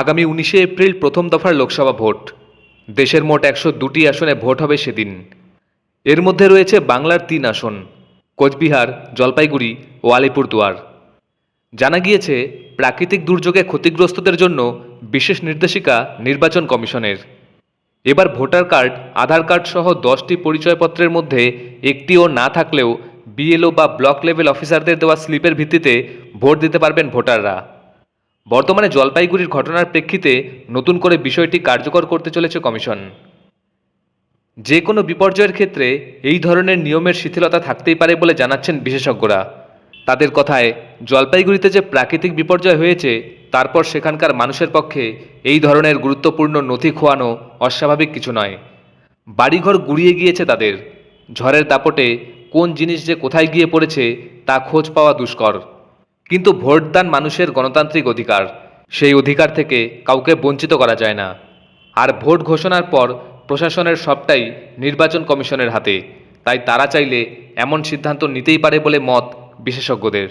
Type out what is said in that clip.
আগামী উনিশে এপ্রিল প্রথম দফার লোকসভা ভোট। দেশের মোট একশো দুটি আসনে ভোট হবে সেদিন। এর মধ্যে রয়েছে বাংলার তিন আসন, কোচবিহার, জলপাইগুড়ি ও আলিপুরদুয়ার। জানা গিয়েছে, প্রাকৃতিক দুর্যোগে ক্ষতিগ্রস্তদের জন্য বিশেষ নির্দেশিকা নির্বাচন কমিশনের। এবার ভোটার কার্ড, আধার কার্ড সহ দশটি পরিচয়পত্রের মধ্যে একটিও না থাকলেও বিএলও বা ব্লক লেভেল অফিসারদের দেওয়া স্লিপের ভিত্তিতে ভোট দিতে পারবেন ভোটাররা। বর্তমানে জলপাইগুড়ির ঘটনার প্রেক্ষিতে নতুন করে বিষয়টি কার্যকর করতে চলেছে কমিশন। যে কোনো বিপর্যয়ের ক্ষেত্রে এই ধরনের নিয়মের শিথিলতা থাকতেই পারে বলে জানাচ্ছেন বিশেষজ্ঞরা। তাদের কথায়, জলপাইগুড়িতে যে প্রাকৃতিক বিপর্যয় হয়েছে, তারপর সেখানকার মানুষের পক্ষে এই ধরনের গুরুত্বপূর্ণ নথি খোয়ানো অস্বাভাবিক কিছু নয়। বাড়িঘর গুড়িয়ে গিয়েছে তাদের। ঝড়ের দাপটে কোন জিনিস যে কোথায় গিয়ে পড়েছে, তা খোঁজ পাওয়া দুষ্কর। কিন্তু ভোটদান মানুষের গণতান্ত্রিক অধিকার। সেই অধিকার থেকে কাউকে বঞ্চিত করা যায় না। আর ভোট ঘোষণার পর প্রশাসনের সবটাই নির্বাচন কমিশনের হাতে। তাই তারা চাইলে এমন সিদ্ধান্ত নিতেই পারে বলে মত বিশেষজ্ঞদের।